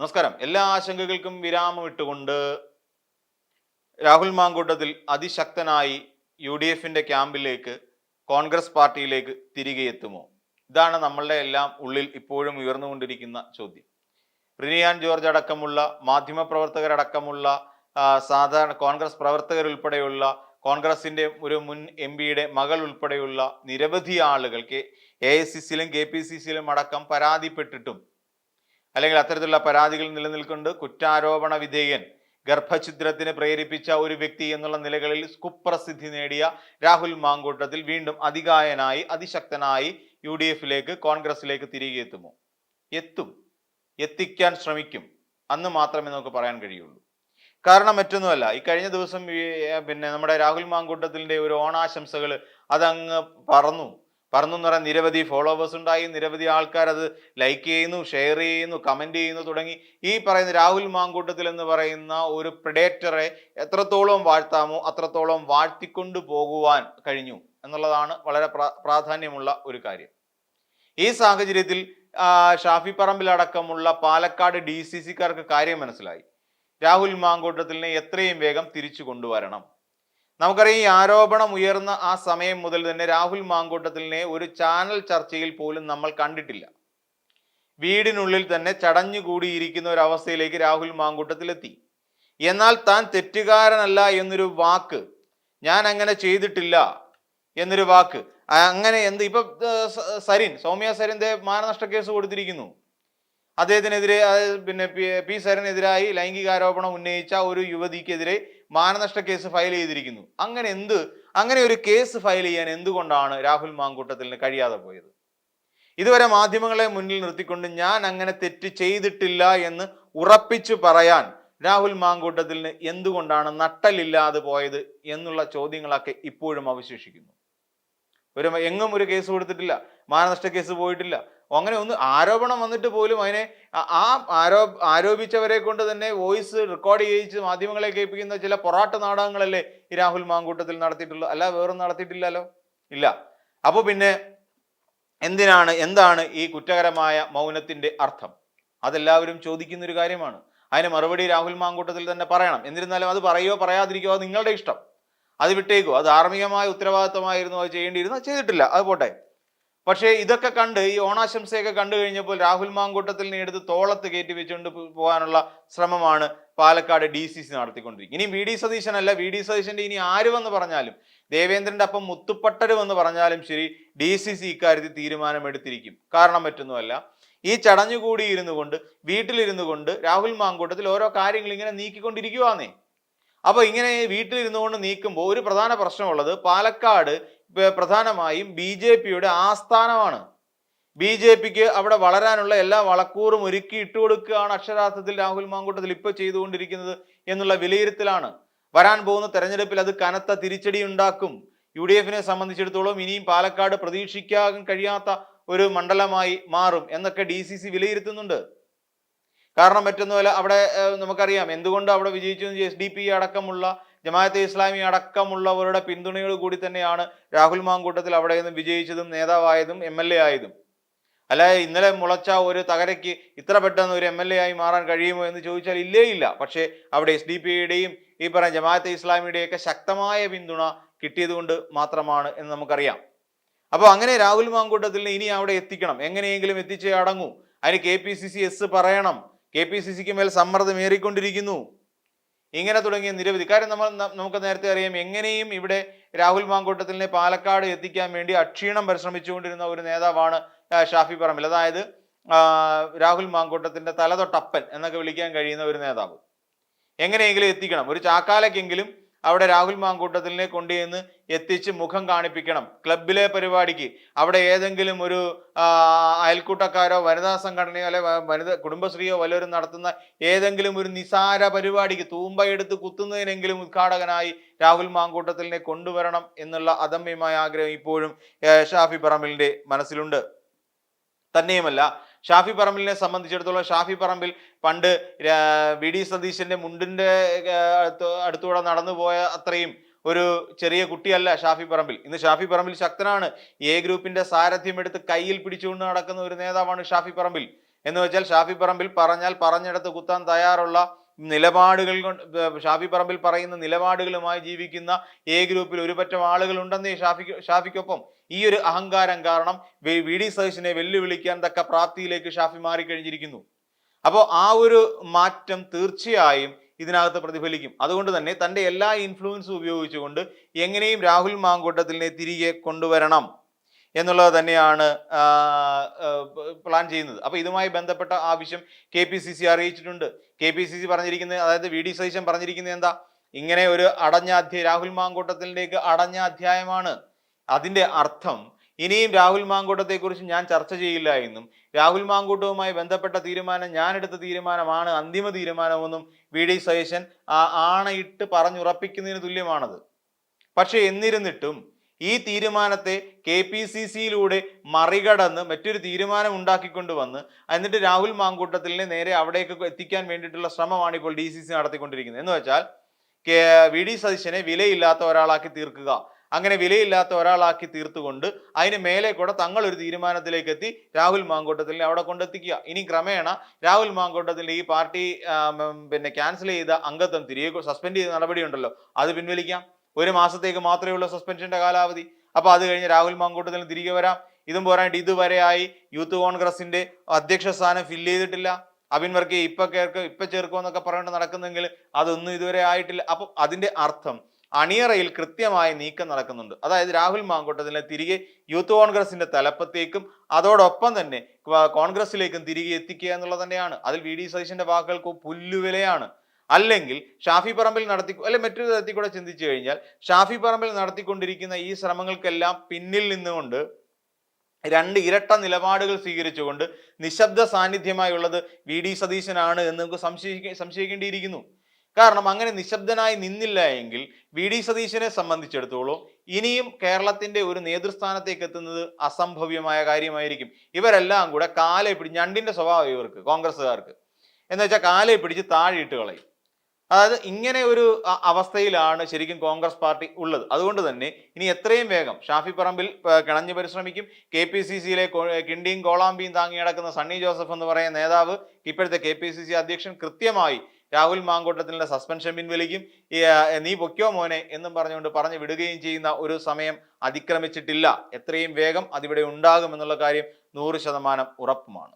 നമസ്കാരം. എല്ലാ ആശങ്കകൾക്കും വിരാമം ഇട്ടുകൊണ്ട് രാഹുൽ മാങ്കൂട്ടത്തിൽ അതിശക്തനായി യു ഡി എഫിന്റെ ക്യാമ്പിലേക്ക് കോൺഗ്രസ് പാർട്ടിയിലേക്ക് തിരികെ എത്തുമോ? ഇതാണ് നമ്മളുടെ എല്ലാം ഉള്ളിൽ ഇപ്പോഴും ഉയർന്നുകൊണ്ടിരിക്കുന്ന ചോദ്യം. റിനിയാൻ ജോർജ് അടക്കമുള്ള മാധ്യമപ്രവർത്തകരടക്കമുള്ള സാധാരണ കോൺഗ്രസ് പ്രവർത്തകരുൾപ്പെടെയുള്ള കോൺഗ്രസിന്റെ ഒരു മുൻ എം പിയുടെ മകൾ ഉൾപ്പെടെയുള്ള നിരവധി ആളുകൾക്ക് എ ഐ സി സിയിലും കെ പി സി സിയിലും അടക്കം പരാതിപ്പെട്ടിട്ടും അല്ലെങ്കിൽ അത്തരത്തിലുള്ള പരാതികൾ നിലനിൽക്കുന്നുണ്ട്. കുറ്റാരോപണ വിധേയൻ ഗർഭഛിദ്രത്തിന് പ്രേരിപ്പിച്ച ഒരു വ്യക്തി എന്നുള്ള നിലകളിൽ കുപ്രസിദ്ധി നേടിയ രാഹുൽ മാങ്കൂട്ടത്തിൽ വീണ്ടും അധികായനായി അതിശക്തനായി യു ഡി എഫിലേക്ക് കോൺഗ്രസിലേക്ക് തിരികെ എത്തുമോ? എത്തും. എത്തിക്കാൻ ശ്രമിക്കും. അന്ന് മാത്രമേ നമുക്ക് പറയാൻ കഴിയുള്ളൂ. കാരണം മറ്റൊന്നുമല്ല ഈ കഴിഞ്ഞ ദിവസം പിന്നെ നമ്മുടെ രാഹുൽ മാങ്കൂട്ടത്തിന്റെ ഒരു ഓണാശംസകൾ അതങ്ങ് പറന്നു. പറന്നു എന്ന് പറയാൻ നിരവധി ഫോളോവേഴ്സ് ഉണ്ടായി നിരവധി ആൾക്കാർ അത് ലൈക്ക് ചെയ്യുന്നു ഷെയർ ചെയ്യുന്നു കമന്റ് ചെയ്യുന്നു തുടങ്ങി. ഈ പറയുന്ന രാഹുൽ മാങ്കൂട്ടത്തിൽ എന്ന് പറയുന്ന ഒരു പ്രിഡേറ്ററെ എത്രത്തോളം വാഴ്ത്താമോ അത്രത്തോളം വാഴ്ത്തിക്കൊണ്ടു പോകുവാൻ കഴിഞ്ഞു എന്നുള്ളതാണ് വളരെ പ്രാ- പ്രാധാന്യമുള്ള ഒരു കാര്യം. ഈ സാഹചര്യത്തിൽ ഷാഫി പറമ്പിലടക്കമുള്ള പാലക്കാട് ഡി സി സിക്കാർക്ക് കാര്യം മനസ്സിലായി. രാഹുൽ മാങ്കൂട്ടത്തിലിനെ എത്രയും വേഗം തിരിച്ചു കൊണ്ടുവരണം. നമുക്കറിയാം ഈ ആരോപണം ഉയർന്ന ആ സമയം മുതൽ തന്നെ രാഹുൽ മാങ്കൂട്ടത്തിലിനെ ഒരു ചാനൽ ചർച്ചയിൽ പോലും നമ്മൾ കണ്ടിട്ടില്ല. വീടിനുള്ളിൽ തന്നെ ചടഞ്ഞുകൂടിയിരിക്കുന്ന ഒരു അവസ്ഥയിലേക്ക് രാഹുൽ മാങ്കൂട്ടത്തിലെത്തി. എന്നാൽ താൻ തെറ്റുകാരനല്ല എന്നൊരു വാക്ക് ഞാൻ അങ്ങനെ ചെയ്തിട്ടില്ല എന്നൊരു വാക്ക് അങ്ങനെ എന്ത് ഇപ്പൊ സരിൻ സൗമ്യ സരിന്റെ മാനനഷ്ട കേസ് കൊടുത്തിരിക്കുന്നു. അദ്ദേഹത്തിനെതിരെ പിന്നെ പി സരനെതിരായി ലൈംഗികാരോപണം ഉന്നയിച്ച ഒരു യുവതിക്കെതിരെ മാനനഷ്ട കേസ് ഫയൽ ചെയ്തിരിക്കുന്നു. അങ്ങനെ എന്ത് അങ്ങനെ ഒരു കേസ് ഫയൽ ചെയ്യാൻ എന്തുകൊണ്ടാണ് രാഹുൽ മാങ്കൂട്ടത്തിന് കഴിയാതെ പോയത്? ഇതുവരെ മാധ്യമങ്ങളെ മുന്നിൽ നിർത്തിക്കൊണ്ട് ഞാൻ അങ്ങനെ തെറ്റ് ചെയ്തിട്ടില്ല എന്ന് ഉറപ്പിച്ചു പറയാൻ രാഹുൽ മാങ്കൂട്ടത്തിന് എന്തുകൊണ്ടാണ് നട്ടലില്ലാതെ പോയത് എന്നുള്ള ചോദ്യങ്ങളൊക്കെ ഇപ്പോഴും അവശേഷിക്കുന്നു. ഒരു എങ്ങും ഒരു കേസ് കൊടുത്തിട്ടില്ല. മാനനഷ്ട കേസ് പോയിട്ടില്ല. അങ്ങനെ ഒന്ന് ആരോപണം വന്നിട്ട് പോലും അതിനെ ആ- ആരോ ആരോപിച്ചവരെ കൊണ്ട് തന്നെ വോയിസ് റെക്കോർഡ് ചെയ്യിച്ച് മാധ്യമങ്ങളെ കേൾപ്പിക്കുന്ന ചില പൊറാട്ട് നാടകങ്ങളല്ലേ ഈ രാഹുൽ മാങ്കൂട്ടത്തിൽ നടത്തിയിട്ടുള്ളൂ അല്ല വേറെ നടത്തിയിട്ടില്ലല്ലോ? ഇല്ല. അപ്പോൾ പിന്നെ എന്തിനാണ് എന്താണ് ഈ കുറ്റകരമായ മൗനത്തിന്റെ അർത്ഥം? അതെല്ലാവരും ചോദിക്കുന്ന ഒരു കാര്യമാണ്. അതിന് മറുപടി രാഹുൽ മാങ്കൂട്ടത്തിൽ തന്നെ പറയണം. എന്നിരുന്നാലും അത് പറയോ പറയാതിരിക്കോ നിങ്ങളുടെ ഇഷ്ടം. അത് വിട്ടേക്കോ. അത് ധാർമ്മികമായ ഉത്തരവാദിത്തമായിരുന്നു അത് ചെയ്യേണ്ടിയിരുന്നു ചെയ്തിട്ടില്ല. അത് പോട്ടെ. പക്ഷേ ഇതൊക്കെ കണ്ട് ഈ ഓണാശംസയൊക്കെ കണ്ടു കഴിഞ്ഞപ്പോൾ രാഹുൽ മാങ്കൂട്ടത്തിൽ എടുത്ത് തോളത്ത് കയറ്റി വെച്ചുകൊണ്ട് പോകാനുള്ള ശ്രമമാണ് പാലക്കാട് ഡി സി സി നടത്തിക്കൊണ്ടിരിക്കുന്നത്. ഇനി വി ഡി സതീശനല്ല. വി ഡി സതീശന്റെ ഇനി ആര് വന്ന് പറഞ്ഞാലും ദേവേന്ദ്രന്റെ അപ്പം മുത്തുപ്പട്ടരുമെന്ന് പറഞ്ഞാലും ശരി ഡി സി സി ഇക്കാര്യത്തിൽ തീരുമാനമെടുത്തിരിക്കും. കാരണം മറ്റൊന്നുമല്ല ഈ ചടഞ്ഞുകൂടി ഇരുന്നു കൊണ്ട് വീട്ടിലിരുന്നു കൊണ്ട് രാഹുൽ മാങ്കൂട്ടത്തിൽ ഓരോ കാര്യങ്ങൾ ഇങ്ങനെ നീക്കിക്കൊണ്ടിരിക്കുവാന്നേ. അപ്പോൾ ഇങ്ങനെ വീട്ടിലിരുന്നു കൊണ്ട് നീക്കുമ്പോൾ ഒരു പ്രധാന പ്രശ്നമുള്ളത് പാലക്കാട് പ്രധാനമായും ബി ജെ പിയുടെ ആസ്ഥാനമാണ്. ബി ജെ പിക്ക് അവിടെ വളരാനുള്ള എല്ലാ വളക്കൂറും ഒരുക്കി ഇട്ടു കൊടുക്കുകയാണ് അക്ഷരാർത്ഥത്തിൽ രാഹുൽ മാങ്കൂട്ടത്തിൽ ഇപ്പോൾ ചെയ്തുകൊണ്ടിരിക്കുന്നത് എന്നുള്ള വിലയിരുത്തലാണ്. വരാൻ പോകുന്ന തെരഞ്ഞെടുപ്പിൽ അത് കനത്ത തിരിച്ചടി ഉണ്ടാക്കും. യു ഡി എഫിനെ സംബന്ധിച്ചിടത്തോളം ഇനിയും പാലക്കാട് പ്രതീക്ഷിക്കാൻ കഴിയാത്ത ഒരു മണ്ഡലമായി മാറും എന്നൊക്കെ ഡി സി സി വിലയിരുത്തുന്നുണ്ട്. കാരണം മറ്റൊന്നുമല്ല അവിടെ നമുക്കറിയാം എന്തുകൊണ്ട് അവിടെ വിജയിച്ചു എസ് ഡി പി അടക്കമുള്ള ജമാഅത്തെ ഇസ്ലാമി അടക്കമുള്ളവരുടെ പിന്തുണയോട് കൂടി തന്നെയാണ് രാഹുൽ മാങ്കൂട്ടത്തിൽ അവിടെ നിന്ന് വിജയിച്ചതും നേതാവായതും എം എൽ എ ആയതും. അല്ല ഇന്നലെ മുളച്ച ഒരു തകരയ്ക്ക് ഇത്ര പെട്ടെന്ന് ഒരു എം എൽ എ ആയി മാറാൻ കഴിയുമോ എന്ന് ചോദിച്ചാൽ ഇല്ലേ ഇല്ല പക്ഷേ അവിടെ എസ് ഡി പിയുടെയും ഈ പറഞ്ഞ ജമാഅത്തെ ഇസ്ലാമിയുടെയൊക്കെ ശക്തമായ പിന്തുണ കിട്ടിയതുകൊണ്ട് മാത്രമാണ് എന്ന് നമുക്കറിയാം. അപ്പോൾ അങ്ങനെ രാഹുൽ മാങ്കൂട്ടത്തിന് ഇനി അവിടെ എത്തിക്കണം. എങ്ങനെയെങ്കിലും എത്തിച്ചേ അടങ്ങൂ. അതിന് K P C C S പറയണം. കെ പി സി സിക്ക് മേൽ സമ്മർദ്ദം ഏറിക്കൊണ്ടിരിക്കുന്നു. ഇങ്ങനെ തുടങ്ങിയ നിരവധി. കാര്യം നമ്മൾ നമുക്ക് നേരത്തെ അറിയാം എങ്ങനെയും ഇവിടെ രാഹുൽ മാങ്കൂട്ടത്തിനെ പാലക്കാട് എത്തിക്കാൻ വേണ്ടി അക്ഷീണം പരിശ്രമിച്ചുകൊണ്ടിരുന്ന ഒരു നേതാവാണ് ഷാഫി പറമ്പിൽ. അതായത് രാഹുൽ മാങ്കൂട്ടത്തിന്റെ തലതൊട്ടപ്പൻ എന്നൊക്കെ വിളിക്കാൻ കഴിയുന്ന ഒരു നേതാവ്. എങ്ങനെയെങ്കിലും എത്തിക്കണം. ഒരു ചാക്കാലക്കെങ്കിലും അവിടെ രാഹുൽ മാങ്കൂട്ടത്തിനെ കൊണ്ടുചെന്ന് എത്തിച്ച് മുഖം കാണിപ്പിക്കണം. ക്ലബിലെ പരിപാടിക്ക് അവിടെ ഏതെങ്കിലും ഒരു അയൽക്കൂട്ടക്കാരോ വനിതാ സംഘടനയോ അല്ലെ വനിത കുടുംബശ്രീയോ വല്ലവരും നടത്തുന്ന ഏതെങ്കിലും ഒരു നിസാര പരിപാടിക്ക് തൂമ്പയെടുത്ത് കുത്തുന്നതിനെങ്കിലും ഉദ്ഘാടകനായി രാഹുൽ മാങ്കൂട്ടത്തിനെ കൊണ്ടുവരണം എന്നുള്ള അദമ്യമായ ആഗ്രഹം ഇപ്പോഴും ഷാഫി പറമ്പിലിന്റെ മനസ്സിലുണ്ട്. തന്നെയുമല്ല ഷാഫി പറമ്പിലിനെ സംബന്ധിച്ചിടത്തോളം ഷാഫി പറമ്പിൽ പണ്ട് വി. ഡി. സതീശന്റെ മുണ്ടിന്റെ അടുത്തൂടെ നടന്നു പോയ അത്രയും ഒരു ചെറിയ കുട്ടിയല്ല ഷാഫി പറമ്പിൽ. ഇന്ന് ഷാഫി പറമ്പിൽ ശക്തനാണ്. എ ഗ്രൂപ്പിന്റെ സാരഥ്യം എടുത്ത് കയ്യിൽ പിടിച്ചുകൊണ്ട് നടക്കുന്ന ഒരു നേതാവാണ് ഷാഫി പറമ്പിൽ. എന്ന് വെച്ചാൽ ഷാഫി പറമ്പിൽ പറഞ്ഞാൽ പറഞ്ഞിടത്ത് കുത്താൻ തയ്യാറുള്ള നിലപാടുകൾ കൊണ്ട് ഷാഫി പറമ്പിൽ പറയുന്ന നിലപാടുകളുമായി ജീവിക്കുന്ന എ ഗ്രൂപ്പിൽ ഒരുപറ്റം ആളുകളുണ്ടെന്ന് ഷാഫിക്ക് ഷാഫിക്കൊപ്പം. ഈ ഒരു അഹങ്കാരം കാരണം വി ഡി സതീശനെ വെല്ലുവിളിക്കാൻ തക്ക പ്രാപ്തിയിലേക്ക് ഷാഫി മാറിക്കഴിഞ്ഞിരിക്കുന്നു. അപ്പോൾ ആ ഒരു മാറ്റം തീർച്ചയായും ഇതിനകത്ത് പ്രതിഫലിക്കും. അതുകൊണ്ട് തന്നെ തന്റെ എല്ലാ ഇൻഫ്ലുവൻസും ഉപയോഗിച്ചുകൊണ്ട് എങ്ങനെയും രാഹുൽ മാങ്കൂട്ടത്തിനെ തിരികെ കൊണ്ടുവരണം. എന്നുള്ളത് തന്നെയാണ് പ്ലാൻ ചെയ്യുന്നത്. അപ്പോൾ ഇതുമായി ബന്ധപ്പെട്ട ആവശ്യം കെ പി സി സി അറിയിച്ചിട്ടുണ്ട്. കെ പി സി സി പറഞ്ഞിരിക്കുന്നത് അതായത് വി ഡി സതീശൻ പറഞ്ഞിരിക്കുന്നത് എന്താ? ഇങ്ങനെ ഒരു അടഞ്ഞ അധ്യായം രാഹുൽ മാങ്കൂട്ടത്തിലേക്ക് അടഞ്ഞ അധ്യായമാണ്. അതിന്റെ അർത്ഥം ഇനിയും രാഹുൽ മാങ്കൂട്ടത്തെക്കുറിച്ച് ഞാൻ ചർച്ച ചെയ്യില്ല എന്നും രാഹുൽ മാങ്കൂട്ടവുമായി ബന്ധപ്പെട്ട തീരുമാനം ഞാൻ എടുത്ത തീരുമാനമാണ് അന്തിമ തീരുമാനമെന്നും വി ഡി സതീശൻ ആണയിട്ട് പറഞ്ഞുറപ്പിക്കുന്നതിന് തുല്യമാണത്. പക്ഷെ എന്നിരുന്നിട്ടും ഈ തീരുമാനത്തെ കെ പി സി സിയിലൂടെ മറികടന്ന് മറ്റൊരു തീരുമാനം ഉണ്ടാക്കിക്കൊണ്ട് വന്ന് എന്നിട്ട് രാഹുൽ മാങ്കൂട്ടത്തിലിനെ നേരെ അവിടേക്ക് എത്തിക്കാൻ വേണ്ടിയിട്ടുള്ള ശ്രമമാണ് ഇപ്പോൾ ഡി സി സി നടത്തിക്കൊണ്ടിരിക്കുന്നത്. എന്ന് വെച്ചാൽ വി ഡി സതീശനെ വിലയില്ലാത്ത ഒരാളാക്കി തീർക്കുക. അങ്ങനെ വിലയില്ലാത്ത ഒരാളാക്കി തീർത്തുകൊണ്ട് അതിന് മേലെ കൂടെ തങ്ങൾ ഒരു തീരുമാനത്തിലേക്ക് എത്തി രാഹുൽ മാങ്കോട്ടത്തിലെ അവിടെ കൊണ്ടെത്തിക്കുക. ഇനി ക്രമേണ രാഹുൽ മാങ്കോട്ടത്തിന്റെ ഈ പാർട്ടി പിന്നെ ക്യാൻസൽ ചെയ്ത അംഗത്വം തിരികെ സസ്പെൻഡ് ചെയ്ത നടപടി ഉണ്ടല്ലോ അത് പിൻവലിക്കാം. ഒരു മാസത്തേക്ക് മാത്രമേ ഉള്ളൂ സസ്പെൻഷന്റെ കാലാവധി. അപ്പൊ അത് കഴിഞ്ഞ് രാഹുൽ മാങ്കൂട്ടത്തിൽ തിരികെ വരാം. ഇതും പോരായിട്ട് ഇതുവരെയായി യൂത്ത് കോൺഗ്രസിന്റെ അധ്യക്ഷ സ്ഥാനം ഫില്ല് ചെയ്തിട്ടില്ല. അബിൻ വർക്കി ഇപ്പൊ കേൾക്കും ഇപ്പൊ ചേർക്കുമെന്നൊക്കെ പറഞ്ഞിട്ട് നടക്കുന്നെങ്കിൽ അതൊന്നും ഇതുവരെ ആയിട്ടില്ല. അപ്പം അതിന്റെ അർത്ഥം അണിയറയിൽ കൃത്യമായ നീക്കം നടക്കുന്നുണ്ട്. അതായത് രാഹുൽ മാങ്കോട്ടത്തിനെ തിരികെ യൂത്ത് കോൺഗ്രസിന്റെ തലപ്പത്തേക്കും അതോടൊപ്പം തന്നെ കോൺഗ്രസിലേക്കും തിരികെ എത്തിക്കുക എന്നുള്ളത് തന്നെയാണ്. അതിൽ വി ഡി സതീശന്റെ വാക്കുകൾക്ക് പുല്ലുവിലയാണ്. അല്ലെങ്കിൽ ഷാഫി പറമ്പിൽ നടത്തി അല്ലെ മറ്റൊരു തരത്തിൽ കൂടെ ചിന്തിച്ചു കഴിഞ്ഞാൽ ഷാഫി പറമ്പിൽ നടത്തിക്കൊണ്ടിരിക്കുന്ന ഈ ശ്രമങ്ങൾക്കെല്ലാം പിന്നിൽ നിന്നുകൊണ്ട് രണ്ട് ഇരട്ട നിലപാടുകൾ സ്വീകരിച്ചുകൊണ്ട് നിശബ്ദ സാന്നിധ്യമായുള്ളത് വി ഡി സതീശനാണ് എന്ന് നമുക്ക് സംശയിക്ക സംശയിക്കേണ്ടിയിരിക്കുന്നു. കാരണം അങ്ങനെ നിശബ്ദനായി നിന്നില്ല എങ്കിൽ വി ഡി സതീശനെ സംബന്ധിച്ചിടത്തോളം ഇനിയും കേരളത്തിന്റെ ഒരു നേതൃസ്ഥാനത്തേക്ക് എത്തുന്നത് അസംഭവ്യമായ കാര്യമായിരിക്കും. ഇവരെല്ലാം കൂടെ കാലെ പിടിച്ച് ഞണ്ടിന്റെ സ്വഭാവം ഇവർക്ക് കോൺഗ്രസ്സുകാർക്ക്. എന്ന് വെച്ചാൽ കാലെ പിടിച്ച് താഴെയിട്ട് കളയും. അതായത് ഇങ്ങനെ ഒരു അവസ്ഥയിലാണ് ശരിക്കും കോൺഗ്രസ് പാർട്ടി ഉള്ളത്. അതുകൊണ്ട് തന്നെ ഇനി എത്രയും വേഗം ഷാഫി പറമ്പിൽ കിണഞ്ഞു പരിശ്രമിക്കും. കെ പി സി സിയിലെ കിണ്ടിയും കോളാമ്പിയും താങ്ങി നടക്കുന്ന സണ്ണി ജോസഫ് എന്ന് പറയുന്ന നേതാവ് ഇപ്പോഴത്തെ കെ പി സി സി അധ്യക്ഷൻ കൃത്യമായി രാഹുൽ മാങ്കൂട്ടത്തിന്റെ സസ്പെൻഷൻ പിൻവലിക്കും. നീ പൊക്കിയോ മോനെ എന്നും പറഞ്ഞുകൊണ്ട് പറഞ്ഞു വിടുകയും ചെയ്യുന്ന ഒരു സമയം അതിക്രമിച്ചിട്ടില്ല. എത്രയും വേഗം അതിവിടെ ഉണ്ടാകുമെന്നുള്ള കാര്യം നൂറ് ശതമാനം ഉറപ്പുമാണ്.